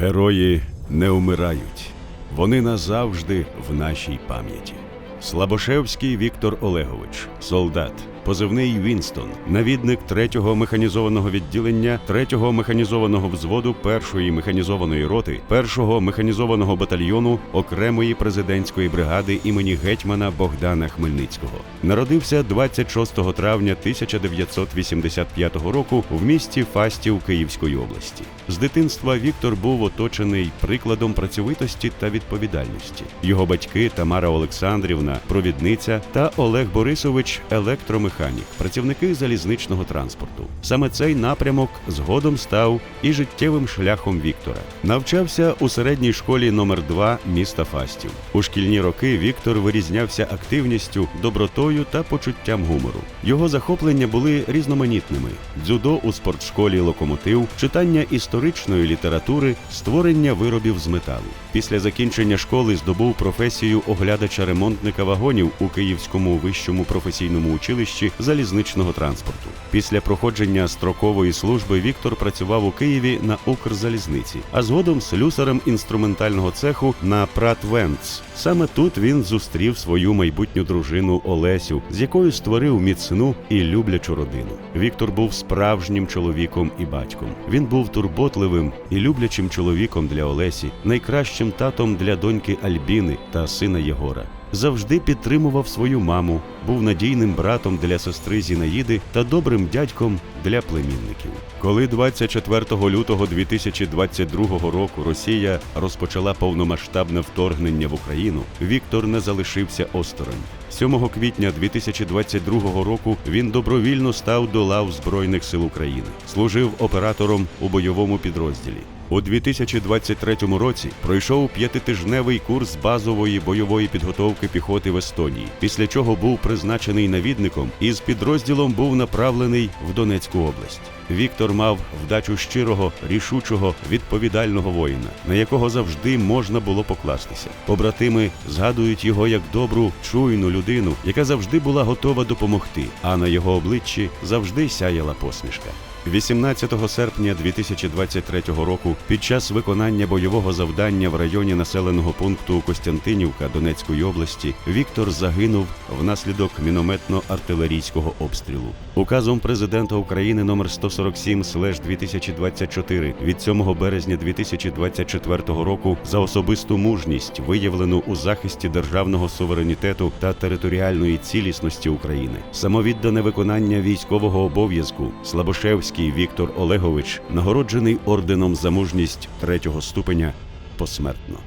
Герої не вмирають. Вони назавжди в нашій пам'яті. Слабошевський Віктор Олегович, солдат, позивний Вінстон, навідник 3-го механізованого відділення 3-го механізованого взводу 1-ї механізованої роти 1-го механізованого батальйону окремої президентської бригади імені гетьмана Богдана Хмельницького. Народився 26 травня 1985 року в місті Фастів Київської області. З дитинства Віктор був оточений прикладом працьовитості та відповідальності. Його батьки Тамара Олександрівна, провідниця та Олег Борисович електромеханік, працівники залізничного транспорту. Саме цей напрямок згодом став і життєвим шляхом Віктора. Навчався у середній школі номер 2 міста Фастів. У шкільні роки Віктор вирізнявся активністю, добротою та почуттям гумору. Його захоплення були різноманітними: дзюдо у спортшколі Локомотив, читання історичної літератури, створення виробів з металу. Після закінчення школи здобув професію оглядача-ремонтника вагонів у Київському вищому професійному училищі залізничного транспорту. Після проходження строкової служби Віктор працював у Києві на Укрзалізниці, а згодом слюсарем інструментального цеху на Прат Венц. Саме тут він зустрів свою майбутню дружину Олесю, з якою створив міцну і люблячу родину. Віктор був справжнім чоловіком і батьком. Він був турботливим і люблячим чоловіком для Олесі, найкращим татом для доньки Альбіни та сина Єгора. Завжди підтримував свою маму, був надійним братом для сестри Зінаїди та добрим дядьком для племінників. Коли 24 лютого 2022 року Росія розпочала повномасштабне вторгнення в Україну, Віктор не залишився осторонь. 7 квітня 2022 року він добровільно став до лав Збройних сил України, служив оператором у бойовому підрозділі. У 2023 році пройшов п'ятитижневий курс базової бойової підготовки піхоти в Естонії, після чого був призначений навідником і з підрозділом був направлений в Донецьку область. Віктор мав вдачу щирого, рішучого, відповідального воїна, на якого завжди можна було покластися. Побратими згадують його як добру, чуйну людину, яка завжди була готова допомогти, а на його обличчі завжди сяяла посмішка. 18 серпня 2023 року під час виконання бойового завдання в районі населеного пункту Костянтинівка Донецької області Віктор загинув внаслідок мінометно-артилерійського обстрілу. Указом президента України номер 147 2024 від 7 березня 2024 року за особисту мужність, виявлену у захисті державного суверенітету та територіальної цілісності України, самовіддане виконання військового обов'язку Слабошевський Віктор Олегович нагороджений орденом за мужність третього ступеня посмертно.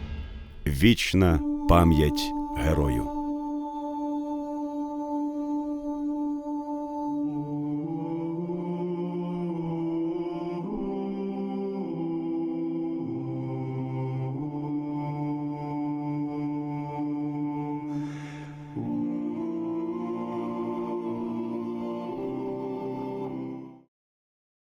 Вічна пам'ять герою.